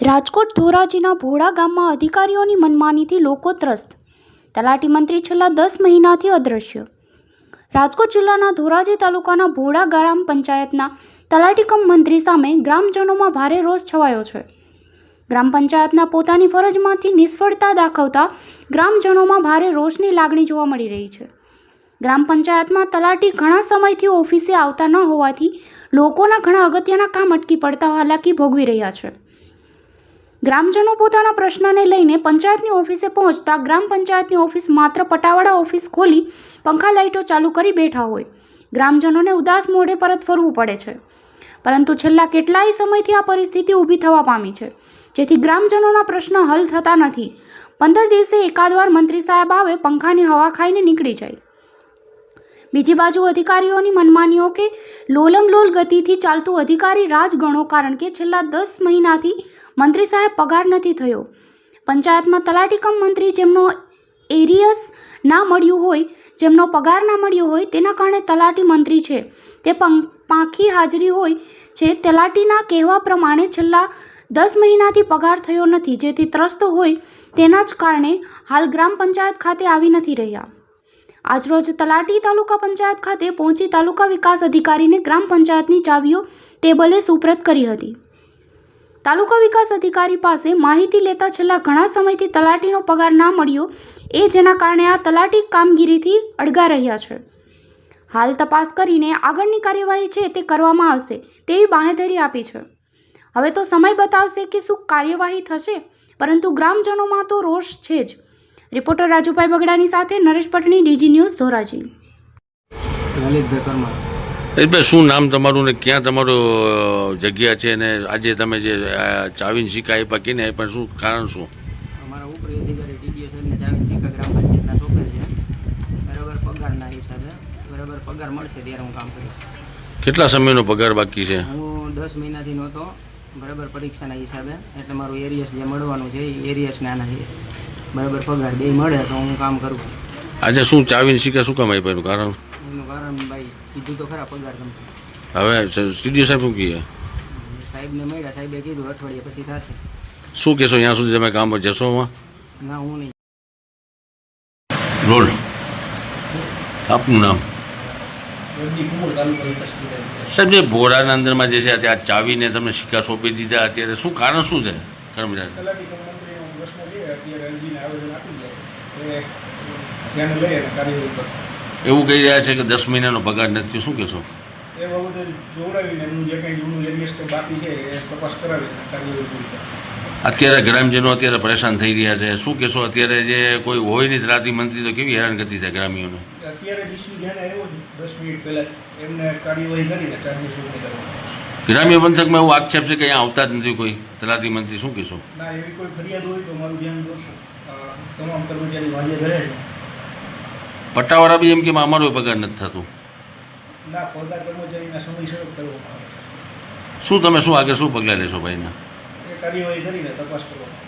રાજકોટ ધોરાજીના ભોળા ગામમાં અધિકારીઓની મનમાનીથી લોકો ત્રસ્ત. તલાટી મંત્રી છેલ્લા દસ મહિનાથી અદૃશ્ય રાજકોટ જિલ્લાના ધોરાજી તાલુકાના ભોળા ગ્રામ પંચાયતના તલાટી કમ મંત્રી સામે ગ્રામજનોમાં ભારે રોષ છવાયો છે. ગ્રામ પંચાયતના પોતાની ફરજમાંથી નિષ્ફળતા દાખવતા ગ્રામજનોમાં ભારે રોષની લાગણી જોવા મળી રહી છે. ગ્રામ પંચાયતમાં તલાટી ઘણા સમયથી ઓફિસે આવતા ન હોવાથી લોકોના ઘણા અગત્યના કામ અટકી પડતા હાલાકી ભોગવી રહ્યા છે. ગ્રામજનો પોતાના પ્રશ્નને લઈને પંચાયતની ઓફિસે પહોંચતા ગ્રામ પંચાયતની ઓફિસ માત્ર પટાવાળા ઓફિસ ખોલી પંખા લાઇટો ચાલુ કરી બેઠા હોય. ગ્રામજનોને ઉદાસ મોઢે પરત ફરવું પડે છે. પરંતુ છેલ્લા કેટલાય સમયથી આ પરિસ્થિતિ ઊભી થવા પામી છે. જેથી ગ્રામજનોના પ્રશ્ન હલ થતા નથી. પંદર દિવસે એકાદવાર મંત્રી સાહેબ આવે, પંખાની હવા ખાઈને નીકળી જાય. બીજી બાજુ અધિકારીઓની મનમાનીઓ કે લોલમલોલ ગતિથી ચાલતું અધિકારી રાજ ગણો કારણ કે છેલ્લા દસ મહિનાથી મંત્રી સાહેબ પગાર નથી થયો. પંચાયતમાં તલાટીકમ મંત્રી જેમનો એરિયસ ના મળ્યું હોય, જેમનો પગાર ના મળ્યો હોય, તેના કારણે તલાટી મંત્રી છે. તે પાંખી હાજરી હોય છે. તલાટીના કહેવા પ્રમાણે છેલ્લા દસ મહિનાથી પગાર થયો નથી. જેથી ત્રસ્ત હોય તેના જ કારણે હાલ ગ્રામ પંચાયત ખાતે આવી નથી રહ્યા. આજરોજ તલાટી તાલુકા પંચાયત ખાતે પહોંચી તાલુકા વિકાસ અધિકારીને ગ્રામ પંચાયતની ચાવીઓ ટેબલે સુપ્રત કરી હતી. તાલુકા વિકાસ અધિકારી પાસે માહિતી લેતા છેલ્લા ઘણા સમયથી તલાટીનો પગાર ના મળ્યો એ જેના કારણે આ તલાટી કામગીરીથી અડગા રહ્યા છે. હાલ તપાસ કરીને આગળની કાર્યવાહી છે તે કરવામાં આવશે તેવી બાંહેધરી આપી છે. હવે તો સમય બતાવશે કે શું કાર્યવાહી થશે, પરંતુ ગ્રામજનોમાં તો રોષ છે જ. રિપોર્ટર રાજુભાઈ બગડાની સાથે નરેશ પટણી ડીજી ન્યૂઝ ધોરાજી. લલિતભાઈ શું નામ તમારું ને ક્યાં તમારું જગ્યા છે ને આજે તમે જે ચાવીન ચાવીને સિક્કા આપ્યા કેને પણ શું કારણ શું? અમારા ઉપરી અધિકારી ટીડીઓ સાહેબને જાવીન ચીકા ગ્રામ પંચાયતના સોંપેલ છે. બરાબર પગારના હિસાબે બરાબર પગાર મળશે ત્યારે હું કામ કરીશ. કેટલા સમયનો પગાર બાકી છે? હું દસ મહિનાથી નહોતો બરાબર પરીક્ષાના હિસાબે એટલે મારું એરિયસ જે મળવાનું છે એ એરિયસ નાના છે. બરાબર પગાર બે મળે તો હું કામ કરું. આજે શું ચાવીને શીખે? શું કામ આપ્યું કારણ? એનું કારણ ભાઈ કીધું તો ખરા પગાર ગમતું હવે સ્ટુડિયો સાહેબ શું કહે સાહેબને મળ્યા સાહેબે કીધું અઠવાડિયે પછી થશે. શું કહેશો ત્યાં સુધી તમે કામ પર જશો માં ના હું નહીં. રોલ આપનું નામ? સાહેબ જે ભોળાના અંદરમાં જે છે અત્યારે આ ચાવીને તમને સિક્કા સોંપી દીધા અત્યારે શું કારણ શું છે કર્મચારી? પ્રશ્ન છે અત્યારે અરજીને આવેદન આપી દે. એ ધ્યાને લઈ અને કાર્યવાહી કરશે. એવું કહી રહ્યા છે કે દસ મહિનાનો પગાર નથી શું કહેશો? એ બાબતે જોવડાવીને એમનું જે કંઈ જૂનું એરિયસ બાકી છે એ તપાસ કરાવીને કાર્યવાહી પૂરી કરશે. અત્યારે ગ્રામજનો અત્યારે પરેશાન થઈ રહ્યા છે. શું કહેશો અત્યારે જે કોઈ હોય નહીં રાતી મંત્રી તો કેવી હેરાનગતિ થાય ગ્રામ્યોને અત્યારે જ ઇસ્યુ ધ્યાને આવ્યો છે દસ મિનિટ પહેલાં એમને કાર્યવાહી કરીને કરવાની ગ્રામ્ય પંથકમાં એવું આક્ષેપ છે કે અહીંયા આવતા જ નથી કોઈ. તલાટી મંત્રી શું કહેશો? ના એવી કોઈ ફરિયાદ હોય તો મારું ધ્યાન દોરશો. તમામ કર્મચારીઓ હાજર રહે છે. પટ્ટાવાળા બી એમ કે અમારો પગાર નથી થતો? ના પગાર કર્મચારીના સમયસર કરવામાં આવે શું તમે શું આગળ શું પગલાં લેશો ભાઈના? એ કાર્યવાહી કરીને તપાસ કરવામાં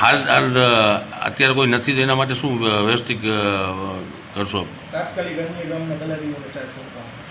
હાલ હાલ અત્યારે કોઈ નથી તો એના માટે શું વ્યવસ્થિત કરશો? તાત્કાલિક અન્ય ગામના તલાટીઓને ચાર્જ સોંપવામાં આવશે